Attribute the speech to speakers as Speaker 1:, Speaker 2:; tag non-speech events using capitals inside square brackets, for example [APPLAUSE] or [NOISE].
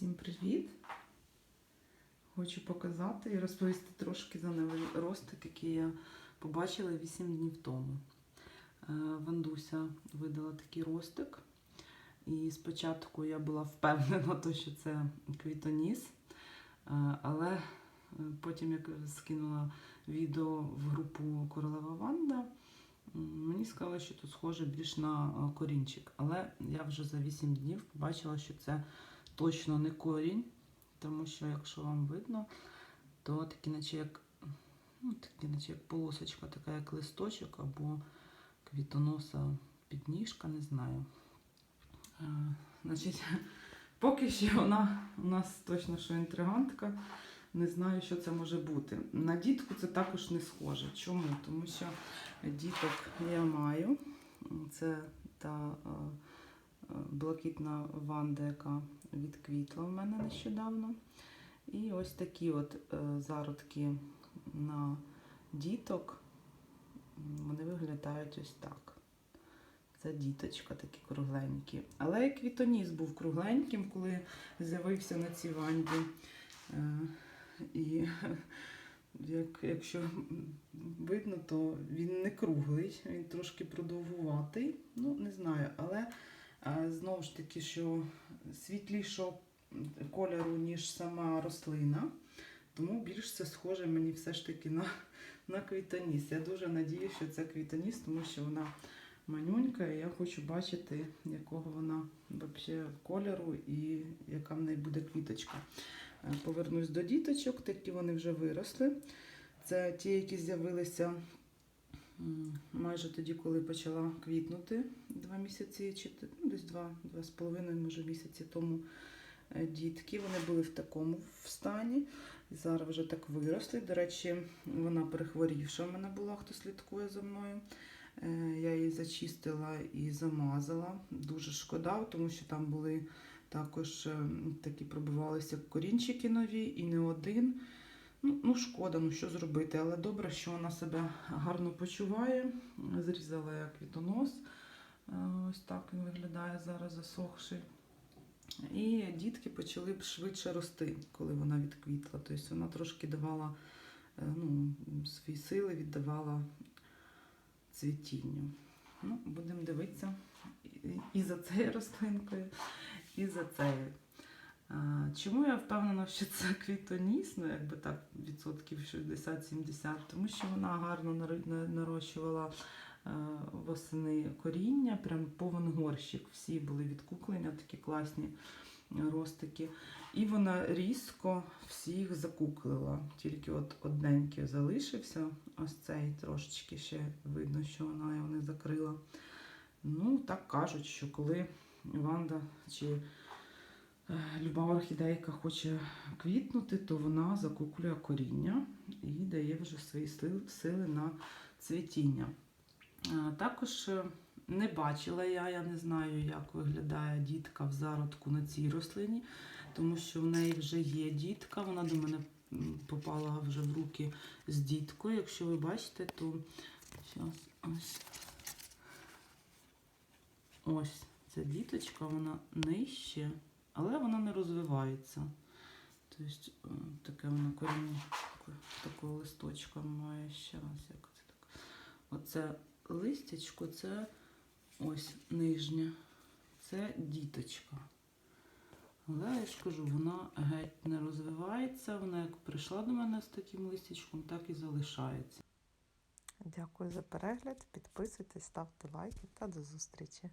Speaker 1: Всім привіт! Хочу показати і розповісти трошки за новий ростик, який я побачила 8 днів тому. Е, Вандуся видала такий ростик. І спочатку я була впевнена, [LAUGHS] що це квітоніс. Е, Але е, потім, як скинула відео в групу Королева Ванда, мені сказали, що тут схоже більш на корінчик. Але я вже за 8 днів побачила, що це точно не корінь, тому що, якщо вам видно, то такі, наче як, ну, такі, наче як полосочка, така як листочок або квітоноса підніжка, не знаю. Е, значить, [LAUGHS] поки що вона у нас точно що інтригантка. Не знаю, що це може бути. На дітку це також не схоже. Чому? Тому що діток я маю. Це та блакитна ванда, яка відквітла в мене нещодавно. І ось такі от е, зародки на діток. Вони виглядають ось так. Це діточка такі кругленькі. Але і квітоніс був кругленьким, коли з'явився на цій ванді. Е, І [LAUGHS] як, якщо видно, то він не круглий, він трошки продовгуватий. Ну, не знаю, але знову ж таки, що світлішого кольору, ніж сама рослина. Тому більш це схоже мені все ж таки на, на квітоніс. Я дуже надію, що це квітоніс, тому що вона манюнька, і я хочу бачити, якого вона взагалі кольору і яка в неї буде квіточка. Е, Повернусь до діточок, такі вони вже виросли. Це ті, які з'явилися майже тоді, коли почала квітнути два місяці, чи десь два, два з половиною, може, місяці тому е, дітки. Вони були в такому стані. Зараз вже так виросли. До речі, вона перехворівша в мене була, хто слідкує за мною. Е, Я її зачистила і замазала. Дуже шкода, тому що там були також е, такі пробивалися корінчики нові і не один. Ну, ну, шкода, ну що зробити, але добре, що вона себе гарно почуває. Зрізала я квітонос. Е, Ось так він виглядає зараз засохший. І дітки почали б швидше рости, коли вона відквітла. Тобто вона трошки давала е, ну, свої сили, віддавала цвітінню. Ну, будемо дивитися і- за цією рослинкою, і за цією. Чому я впевнена, що це квітоніс, ну якби так, відсотків 60-70, тому що вона гарно нарощувала е, восени коріння, прям повен горщик. Всі були відкуклення, такі класні ростики. І вона різко всіх закуклила. Тільки от одненький залишився. Ось цей трошечки ще видно, що вона його не закрила. Ну, так кажуть, що коли Ванда чи е, люба орхідейка хоче квітнути, то вона закуклює коріння і дає вже свої сили на цвітіння. Також е, не бачила я, я не знаю, як виглядає дітка в зародку на цій рослині, тому що в неї вже є дітка, вона до мене попала вже в руки з діткою. Якщо ви бачите, то щас, ось. Ось ця діточка, вона нижче, але вона не розвивається. Тобто е, таке вона коріння такого листочка має ще раз. Як це так? Оце листячко, це ось нижня, Це діточка. Але я ж кажу, вона геть не розвивається. Вона як прийшла до мене з таким листячком, так і залишається.
Speaker 2: Дякую за перегляд. Підписуйтесь, ставте лайки та до зустрічі.